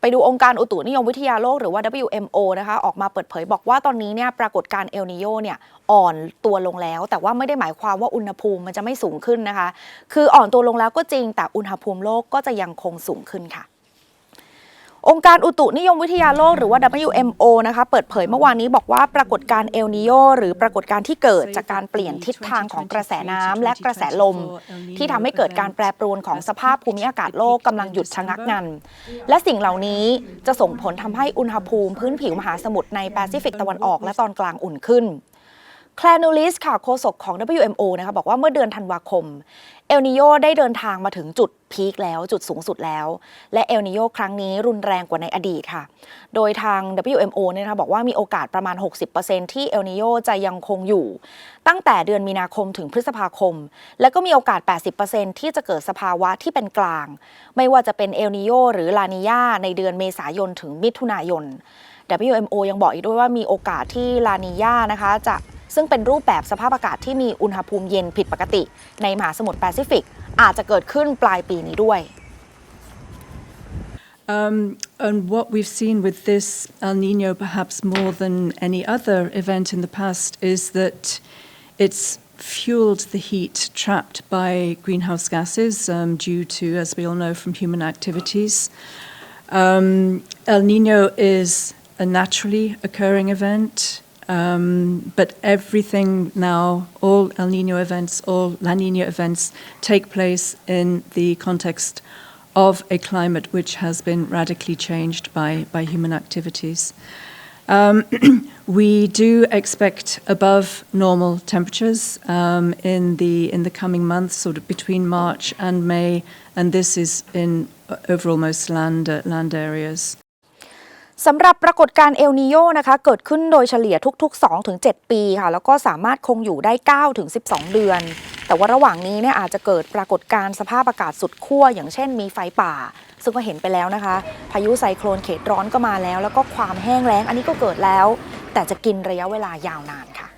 ไปดูองค์การอุตุนิยมวิทยาโลกหรือว่า WMO นะคะออกมาเปิดเผยบอกว่าตอนนี้เนี่ยปรากฏการเอลนิโยเนี่ยอ่อนตัวลงแล้ว แต่ว่าไม่ได้หมายความว่าอุณหภูมิมันจะไม่สูงขึ้นนะคะ คืออ่อนตัวลงแล้วก็จริงแต่อุณหภูมิโลกก็จะยังคงสูงขึ้นค่ะ องค์การอุตุนิยมวิทยาโลกหรือว่า WMO นะคะเปิดเผยเมื่อวานนี้บอกว่าปรากฏการณ์เอลนิโยหรือปรากฏการณ์ที่เกิดจากการเปลี่ยนทิศทางของกระแสน้ำและกระแสลม ที่ทำให้เกิดการแปรปรวนของสภาพภูมิอากาศโลกกำลังหยุดชะงักงัน และสิ่งเหล่านี้จะส่งผลทำให้อุณหภูมิพื้นผิวมหาสมุทรในแปซิฟิกตะวันออกและตอนกลางอุ่นขึ้น แคลนูลิสค่ะโฆษกของ WMO นะคะบอกว่าเมื่อเดือนธันวาคม เอลนิโยได้เดินทางมาถึงจุดพีคแล้วจุดสูงสุดแล้ว และเอลนิโยครั้งนี้รุนแรงกว่าในอดีตค่ะ โดยทาง WMO เนี่ยนะคะบอกว่ามีโอกาสประมาณ 60%ที่เอลนิโยจะยังคงอยู่ ตั้งแต่เดือนมีนาคมถึงพฤษภาคม และก็มีโอกาส 80%ที่จะเกิดสภาวะที่เป็นกลาง ไม่ว่าจะเป็นเอลนิโยหรือลานิยาในเดือนเมษายนถึงมิถุนายน WMO ยังบอกอีกด้วยว่ามีโอกาสที่ลานิยานะคะจะ ซึ่งเป็นรูปแบบสภาพอากาศที่มีอุณหภูมิเย็นผิดปกติ ในมหาสมุทรแปซิฟิก อาจจะเกิดขึ้นปลายปีนี้ด้วย Um, and what we've seen with this El Nino, perhaps more than any other event in the past, is that it's fueled the heat trapped by greenhouse gases um, due to, as we all know, from human activities. Um, El Nino is a naturally occurring event, um, but everything now, all El Nino events, all La Nina events, take place in the context of a climate which has been radically changed by, by human activities. Um, we do expect above normal temperatures um, in the in the coming months, sort of between March and May, and this is in uh, over almost land uh, land areas. สำหรับปรากฏการณ์เอลนิโยนะคะเกิดขึ้นโดยเฉลี่ยทุก ๆ 2-7 ปีค่ะ แล้วก็สามารถคงอยู่ได้ 9-12 เดือน แต่ว่าระหว่างนี้เนี่ยอาจจะเกิดปรากฏการณ์สภาพอากาศสุดขั้วอย่างเช่นมีไฟป่า ซึ่งก็เห็นไปแล้วนะคะ พายุไซโคลนเขตร้อนก็มาแล้ว แล้วก็ความแห้งแล้งอันนี้ก็เกิดแล้ว แต่จะกินระยะเวลายาวนานค่ะ